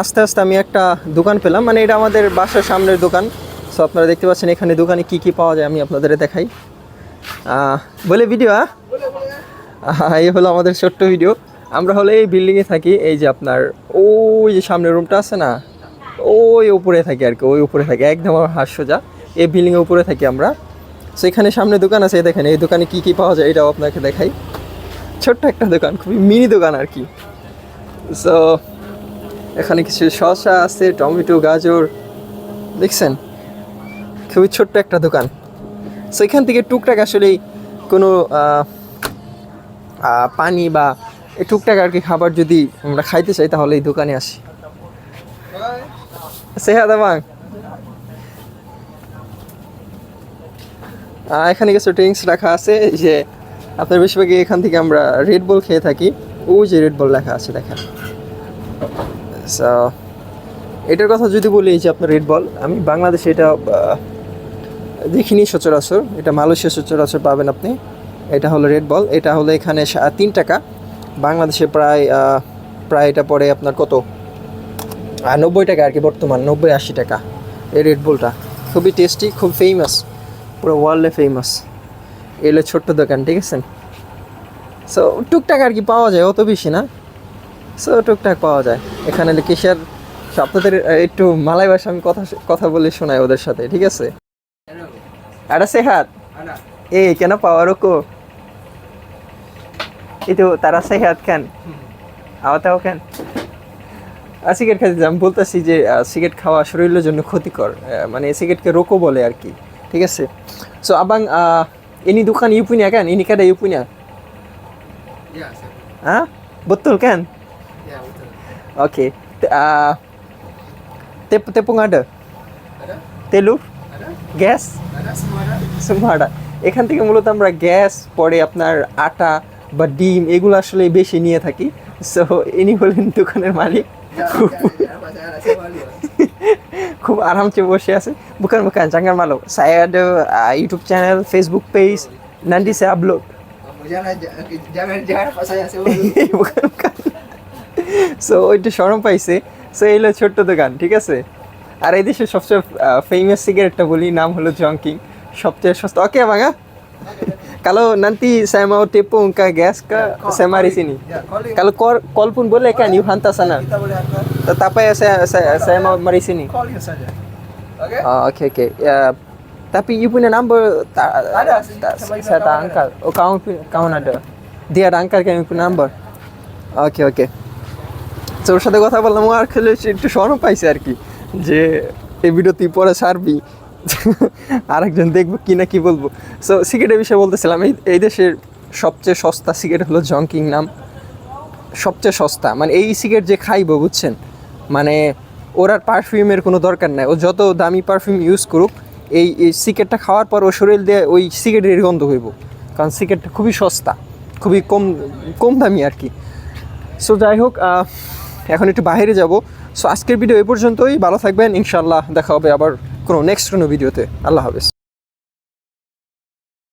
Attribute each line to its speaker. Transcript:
Speaker 1: আস্তে আস্তে আমি একটা দোকান পেলাম। মানে এটা আমাদের বাসার সামনের দোকান। সো আপনারা দেখতে পাচ্ছেন এখানে দোকানে কি কি পাওয়া যায় আমি আপনাদের দেখাই। বলে ভিডিও এই হলো আমাদের ছোট্ট ভিডিও আমরা হলো এই বিল্ডিংয়ে থাকি, এই যে আপনার ওই যে সামনের রুমটা আছে না? ওই উপরে থাকি আর কি, ওই উপরে থাকি। একদম আমার হাত সোজা। এই বিল্ডিংয়ের উপরে থাকি আমরা। সো এখানে সামনে দোকান আছে দেখেন, এই দোকানে কি কি পাওয়া যায় এটাও আপনাকে দেখাই। ছোট্ট একটা দোকান, খুবই মিনি দোকান আর কি। সো এখানে কিছু শসা আছে, টমেটো, গাজর, দেখছেন? খুবই ছোট্ট একটা দোকান। সো এখান থেকে টুকটাক আসলেই কোনো পানি বা টুকটাক আর কি খাবার যদি আমরা খাইতে চাই, তাহলে এই দোকানে আসি। এখানে কিছু ড্রিঙ্কস রাখা আছে যে আপনার বেশিরভাগই এখান থেকে আমরা রেড বল খেয়ে থাকি। ওই যে রেড বল লেখা আছে, দেখেন। সো এটার কথা যদি বলি যে আপনার রেড বল আমি বাংলাদেশে এটা দেখিনি সচরাচর। এটা মালয়েশিয়া সচরাচর পাবেন আপনি। এটা হলো রেড বল এটা হলো এখানে তিন টাকা। বাংলাদেশে প্রায় প্রায় এটা পড়ে আপনার কত? নব্বই টাকা আর কি বর্তমান, নব্বই আশি টাকা। এই রেড বলটা খুবই টেস্টি খুব ফেমাস পুরো ওয়ার্ল্ডে ফেমাস এলো ছোট্ট দোকান, ঠিক আছে? সো টুকটাক আর কি পাওয়া যায়, অত বেশি না। সো টুকটাক পাওয়া যায়। এখানে কিসের আপনাদের একটু মালাই ভাষা আমি কথা কথা বলে শোনাই ওদের সাথে ঠিক আছে? ada sehat eh kenapa Waroko itu তারা sehat kan awak tahu kan আর সিগারেট খাইতে আমি বলতেছি যে সিগারেট খাওয়া শরীরের জন্য ক্ষতিকর মানে সিগারেটকে রোকো বলে আর কি ঠিক আছে? So abang uh, ini dukan কেন? punya kan ini হ্যাঁ? you punya
Speaker 2: Ya,
Speaker 1: betul
Speaker 2: Ya,
Speaker 1: Te- uh, tep tepung ada
Speaker 2: Ada?
Speaker 1: telur
Speaker 2: Ada?
Speaker 1: Gas
Speaker 2: Ada semua ada?
Speaker 1: সুমাটা এখান থেকে মূলত আমরা গ্যাস পরে আপনার আটা বা ডিম এগুলো আসলে বেশি নিয়ে থাকি সো ইনি হলেন দোকানের মালিক
Speaker 2: ada malu.
Speaker 1: খুব আরামসে বসে আছে ada uh, page nanti saya upload
Speaker 2: Kamu jangan jangan jangan apa saya saya malu.
Speaker 1: bukan bukan so ওইটা সরম পাইছে। সো এই হলো ছোট্ট দোকান ঠিক আছে? আর এই দেশে সবচেয়ে ফেমাস সিগারেটটা বলি নাম হলো জংকিং সবচেয়ে সস্তা। ওকে ভাঙা কালো নান্তি স্যামা ও টেপু উঙ্কা গ্যাস
Speaker 2: কা স্যামা রিসিনি।
Speaker 1: কালো কর কলপুন বলে কেন ইউ হান্তা সানা। তো
Speaker 2: তাপাই
Speaker 1: স্যামা
Speaker 2: মারিসিনি ওকে?
Speaker 1: ওকে তাপি
Speaker 2: ইপুনে
Speaker 1: নাম বল স্যাটা আঙ্কাল ও কাউন কাউন আড দিয়া আঙ্কাল কেন ইপুনে নাম্বার। ওকে ওকে। তো ওর সাথে কথা বললাম আর খেলে একটু সরম পাইছে আর কি, যে এই ভিডিও তুই পরে ছাড়বি। আরেকজন দেখব কি না কি বলব। সো সিগারেটের বিষয়ে বলতেছিলাম, এই এই দেশের সবচেয়ে সস্তা সিগারেট হলো জঙ্কিং নাম। সবচেয়ে সস্তা মানে এই সিগারেট যে খাইবো, বুঝছেন? মানে ওর আর পারফিউমের কোনো দরকার নাই। ও যত দামি পারফিউম ইউজ করুক, এই সিগারেটটা খাওয়ার পর ও শরীর দিয়ে ওই সিগারেটের গন্ধ হইব। কারণ সিগারেটটা খুবই সস্তা, খুবই কম কম দামি আর কি। সো যাই হোক এখন একটু বাইরে যাব। সো আজকের ভিডিও এই পর্যন্তই। ভালো থাকবেন। ইনশাল্লাহ দেখা হবে আবার কোনো নেক্সট কোনো ভিডিওতে আল্লাহ হাফেজ।